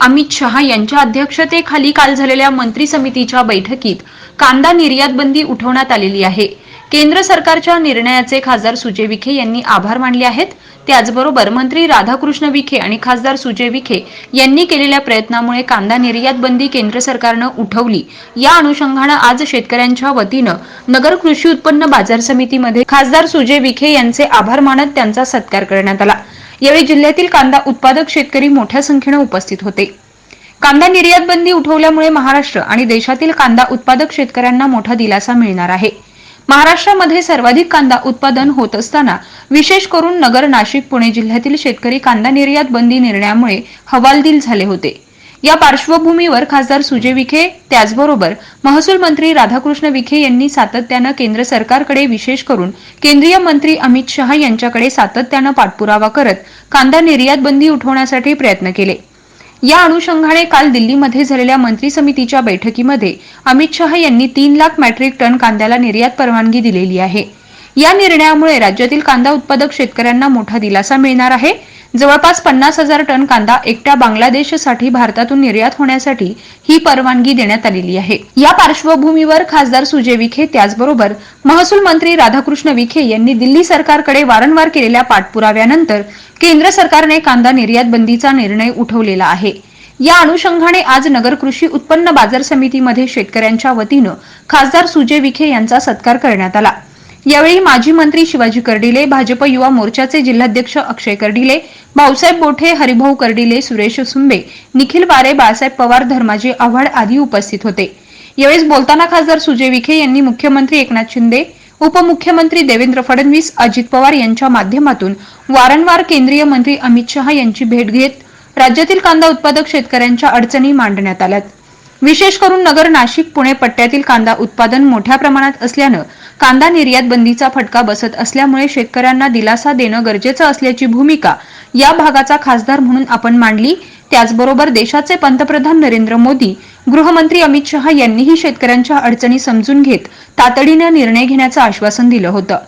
अमित शहा यांच्या अध्यक्षतेखाली काल झालेल्या मंत्री समितीच्या बैठकीत कांदा निर्यात बंदी उठवण्यात आलेली आहे. केंद्र सरकारच्या निर्णयाचे खासदार सुजय विखे यांनी आभार मानले आहेत. त्याचबरोबर मंत्री राधाकृष्ण विखे आणि खासदार सुजय विखे यांनी केलेल्या प्रयत्नामुळे कांदा निर्यात बंदी केंद्र सरकारनं उठवली. या अनुषंगानं आज शेतकऱ्यांच्या वतीनं नगर कृषी उत्पन्न बाजार समितीमध्ये खासदार सुजय विखे यांचे आभार मानत त्यांचा सत्कार करण्यात आला. यावेळी जिल्ह्यातील कांदा उत्पादक शेतकरी मोठ्या संख्येनं उपस्थित होते. कांदा निर्यात बंदी उठवल्यामुळे महाराष्ट्र आणि देशातील कांदा उत्पादक शेतकऱ्यांना मोठा दिलासा मिळणार आहे. महाराष्ट्रामध्ये सर्वाधिक कांदा उत्पादन होत असताना विशेष करून नगर नाशिक पुणे जिल्ह्यातील शेतकरी कांदा निर्यात बंदी निर्णयामुळे हवालदिल झाले होते. या पार्श्वभूमीवर खासदार सुजय विखे त्याचबरोबर महसूल मंत्री राधाकृष्ण विखे यांनी सातत्यानं केंद्र सरकारकडे विशेष करून केंद्रीय मंत्री अमित शहा यांच्याकडे सातत्यानं पाठपुरावा करत कांदा निर्यात बंदी उठवण्यासाठी प्रयत्न केले. या अनुषंगाने काल दिल्लीमध्ये झालेल्या मंत्री समितीच्या बैठकीमध्ये अमित शहा यांनी तीन लाख मॅट्रिक टन कांद्याला निर्यात परवानगी दिलेली आहे. या निर्णयामुळे राज्यातील कांदा उत्पादक शेतकऱ्यांना मोठा दिलासा मिळणार आहे. जवळपास पन्नास हजार टन कांदा एकट्या बांगलादेशसाठी भारतातून निर्यात होण्यासाठी ही परवानगी देण्यात आलेली आहे. या पार्श्वभूमीवर खासदार सुजय विखे त्याचबरोबर महसूल मंत्री राधाकृष्ण विखे यांनी दिल्ली सरकारकडे वारंवार केलेल्या पाठपुराव्यानंतर केंद्र सरकारने कांदा निर्यात बंदीचा निर्णय उठवलेला आहे. या अनुषंगाने आज नगर कृषी उत्पन्न बाजार समितीमध्ये शेतकऱ्यांच्या वतीनं खासदार सुजय विखे यांचा सत्कार करण्यात आला. यावेळी माजी मंत्री शिवाजी कर्डिले भाजप युवा मोर्चाचे जिल्हाध्यक्ष अक्षय कर्डिले भाऊसाहेब बोठे हरिभाऊ कर्डिले सुरेश सुंबे निखिल वारे बाळासाहेब पवार धर्माजी आव्हाड आदी उपस्थित होते. यावेळी बोलताना खासदार सुजय विखे यांनी मुख्यमंत्री एकनाथ शिंदे उपमुख्यमंत्री देवेंद्र फडणवीस अजित पवार यांच्या माध्यमातून वारंवार केंद्रीय मंत्री अमित शहा यांची भेट घेत राज्यातील कांदा उत्पादक शेतकऱ्यांच्या अडचणी मांडण्यात आल्यात. विशेष करून नगर नाशिक पुणे पट्ट्यातील कांदा उत्पादन मोठ्या प्रमाणात असल्यानं कांदा निर्यात बंदीचा फटका बसत असल्यामुळे शेतकऱ्यांना दिलासा देणं गरजेचं असल्याची भूमिका या भागाचा खासदार म्हणून आपण मांडली. त्याचबरोबर देशाचे पंतप्रधान नरेंद्र मोदी गृहमंत्री अमित शहा यांनीही शेतकऱ्यांच्या अडचणी समजून घेत तातडीनं निर्णय घेण्याचं आश्वासन दिलं होतं.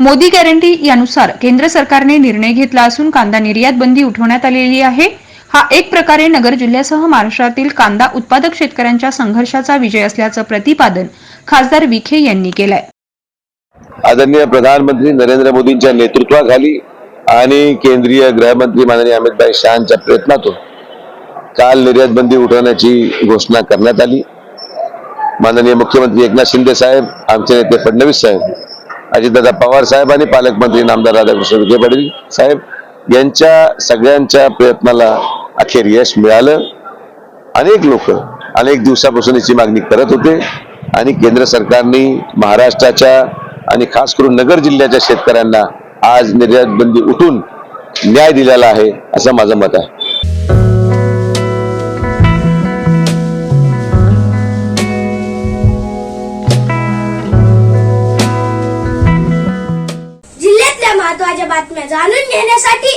मोदी गॅरंटी यानुसार केंद्र सरकारने निर्णय घेतला असून कांदा निर्यात बंदी उठवण्यात आलेली आहे. हा एक प्रकारे नगर जिल्ह्यासह महाराष्ट्रातील कांदा उत्पादक शेतकऱ्यांच्या संघर्षाचा विजय असल्याचं प्रतिपादन खासदार विखे यांनी केलंय. आदरणीय प्रधानमंत्री नरेंद्र मोदींच्या नेतृत्वाखाली आणि केंद्रीय गृहमंत्री माननीय अमितभाई शहांच्या प्रयत्नातून काल निर्यात बंदी उठवण्याची घोषणा करण्यात आली. माननीय मुख्यमंत्री एकनाथ शिंदे साहेब आमचे नेते फडणवीस साहेब अजितदादा पवार साहेब आणि पालकमंत्री नामदार राधाकृष्ण विखे पाटील साहेब यांच्या सगळ्यांच्या प्रयत्नाला अखेर यश मिळालं. अनेक लोक अनेक दिवसापासून याची मागणी करत होते. आणि केंद्र सरकारने महाराष्ट्राच्या आणि खास करून नगर जिल्ह्याच्या शेतकऱ्यांना आज निर्यात बंदी उठून न्याय दिलेला आहे असं माझं मत आहे. जिल्ह्यातल्या महत्त्वाच्या बातम्या जाणून घेण्यासाठी